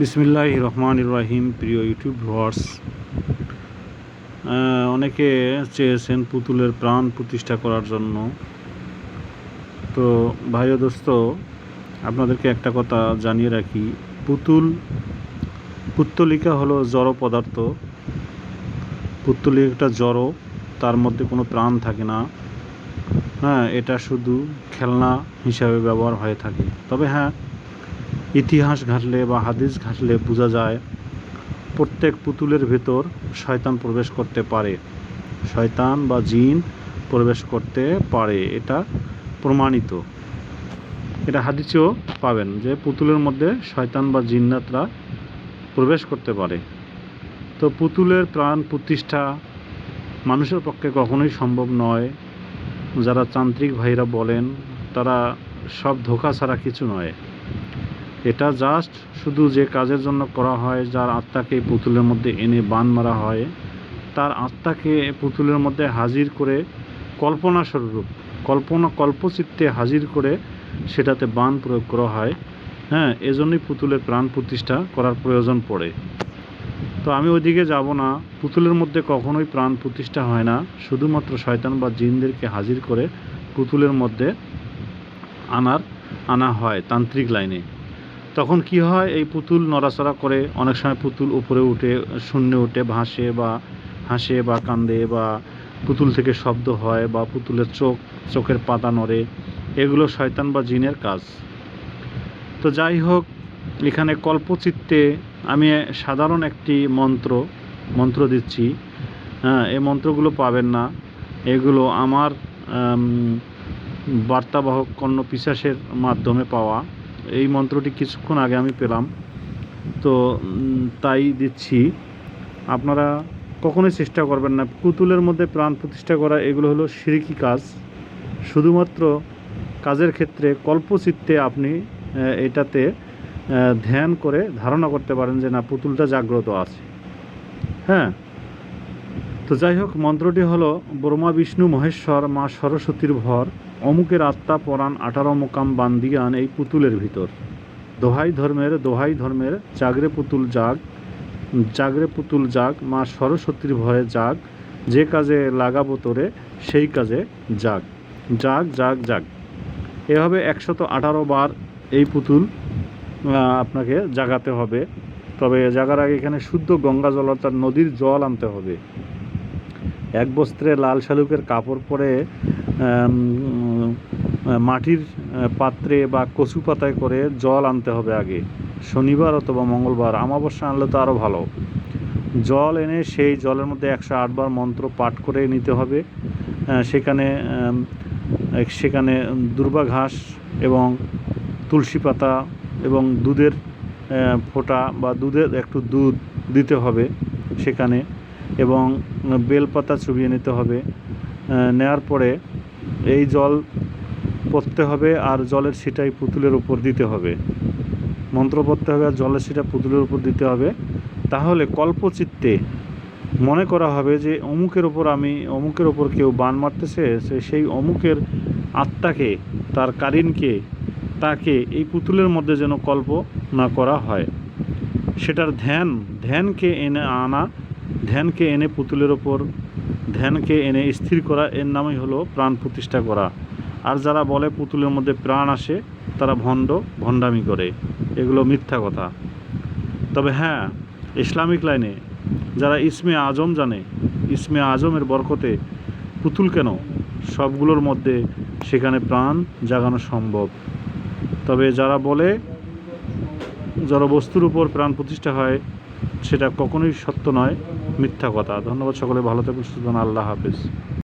বিসমিল্লাহ রহমান রাহিম, প্রিয় YouTube viewers. অনেকে চেয়েছেন পুতুলের প্রাণ প্রতিষ্ঠা করার জন্য। তো ভাই দোস্ত, আপনাদেরকে একটা কথা জানিয়ে রাখি। পুতুল, পুত্তলিকা হলো জড় পদার্থ। পুত্তলিকাটা জড়, তার মধ্যে কোনো প্রাণ থাকে না। হ্যাঁ এটা শুধু খেলনা হিসাবে ব্যবহার হয়ে থাকে। তবে হ্যাঁ ইতিহাস ঘাটলে বা হাদিস ঘাটলে বোঝা যায়, প্রত্যেক পুতুলের ভেতর শয়তান প্রবেশ করতে পারে। শয়তান বা জিন প্রবেশ করতে পারে, এটা প্রমাণিত। এটা হাদিসেও পাবেন যে পুতুলের মধ্যে শয়তান বা জিন্নাতরা প্রবেশ করতে পারে। তো পুতুলের প্রাণ প্রতিষ্ঠা মানুষের পক্ষে কখনোই সম্ভব নয়। যারা তান্ত্রিক ভাইরা বলেন, তারা সব ধোকা ছাড়া কিছু নয়। এটা জাস্ট শুধু যে কাজের জন্য করা হয়, যার আত্মাকে পুতুলের মধ্যে এনে বান মারা হয়, তার আত্মাকে পুতুলের মধ্যে হাজির করে কল্পনা স্বরূপ, কল্পনা কল্পচিত্তে হাজির করে সেটাতে বান প্রয়োগ করা হয়। হ্যাঁ এজন্যই পুতুলের প্রাণ প্রতিষ্ঠা করার প্রয়োজন পড়ে। তো আমি ওইদিকে যাব না। পুতুলের মধ্যে কখনোই প্রাণ প্রতিষ্ঠা হয় না। শুধুমাত্র শয়তান বা জিনদেরকে হাজির করে পুতুলের মধ্যে আনার, আনা হয় তান্ত্রিক লাইনে। তখন কি হয়, এই পুতুল নড়াচড়া করে অনেক সময় পুতুল উপরে উঠে, শূন্যে উঠে ভাসে বা হাসে বা কান্দে বা পুতুল থেকে শব্দ হয় বা পুতুলের চোখ, চোখের পাতা নড়ে, এগুলো শয়তান বা জিনের কাজ। তো যাই হোক, এখানে কল্পচিত্তে আমি সাধারণ একটি মন্ত্র মন্ত্র দিচ্ছি। হ্যাঁ এই মন্ত্রগুলো পাবেন না। এগুলো আমার বার্তাবাহক কর্ণ পিসাসের মাধ্যমে পাওয়া। এই মন্ত্রটি কিছুক্ষণ আগে আমি পেলাম। তো তাই দিচ্ছি। আপনারা কখনোই চেষ্টা করবেন না। পুতুলের মধ্যে প্রাণ প্রতিষ্ঠা করা, এগুলো হলো সিরিকি কাজ। শুধুমাত্র কাজের ক্ষেত্রে কল্পচিত্তে আপনি এটাতে ধ্যান করে ধারণা করতে পারেন যে না, পুতুলটা জাগ্রত আছে। হ্যাঁ? তো যাই হোক, মন্ত্রটি হলো, ব্রহ্মা, বিষ্ণু, মহেশ্বর, মা, সরস্বতীর ভর, অমুকের আত্মা, পরাণ, আঠারো মোকাম বান্দিয়ান, এই পুতুলের ভিতর। দোহাই ধর্মের দোহাই ধর্মের, জাগরে পুতুল জাগ, জাগরে পুতুল জাগ, মা সরস্বতীর ভয়ে জাগ, যে কাজে লাগাবো তোরে, সেই কাজে জাগ জাগ জাগ জাগ। এভাবে একশত আঠারো বার এই পুতুল আপনাকে জাগাতে হবে। তবে জাগার আগে এখানে শুদ্ধ গঙ্গা জল, অর্থাৎ নদীর জল আনতে হবে। এক বস্ত্রে লাল শালুকের কাপড় পরে মাটির পাত্রে বা কচু পাতায় করে জল আনতে হবে আগে। শনিবার অথবা মঙ্গলবার আমাবস্যা আনলে তো আরও ভালো। জল এনে সেই জলের মধ্যে একশো আটবার মন্ত্র পাঠ করে নিতে হবে। সেখানে সেখানে দুর্বা ঘাস এবং তুলসী পাতা এবং দুধের ফোঁটা বা দুধের একটু দুধ দিতে হবে সেখানে। এবং বেলপাতা চুবিয়ে নিতে হবে। নেওয়ার পরে এই জল পড়তে হবে আর জলের ছিটাই পুতুলের উপর দিতে হবে। মন্ত্র পড়তে হবে আর জলের ছিটা পুতুলের উপর দিতে হবে। তাহলে কল্পচিত্তে মনে করা হবে যে অমুকের ওপর আমি, অমুকের ওপর কেউ বান মারতেছে, সে সেই অমুকের আত্মাকে, তার কারিনকে, তাকে এই পুতুলের মধ্যে যেন কল্প না করা হয়। সেটার ধ্যান, ধ্যানকে এনে আনা ধ্যানকে এনে পুতুলের ওপর, ধ্যানকে এনে স্থির করা এর নামই হলো প্রাণ প্রতিষ্ঠা করা। আর যারা বলে পুতুলের মধ্যে প্রাণ আসে, তারা ভণ্ড, ভণ্ডামি করে। এগুলো মিথ্যা কথা। তবে হ্যাঁ ইসলামিক লাইনে যারা ইসমে আজম জানে, ইসমে আজমের বরকতে পুতুল কেন? সবগুলোর মধ্যে সেখানে প্রাণ জাগানো সম্ভব। তবে যারা বলে, যারা বস্তুর উপর প্রাণ প্রতিষ্ঠা হয় সেটা কখনোই সত্য নয় মিথ্যা কথা। ধন্যবাদ সকলে ভালো থাকুন সুতরাং আল্লাহ হাফিজ।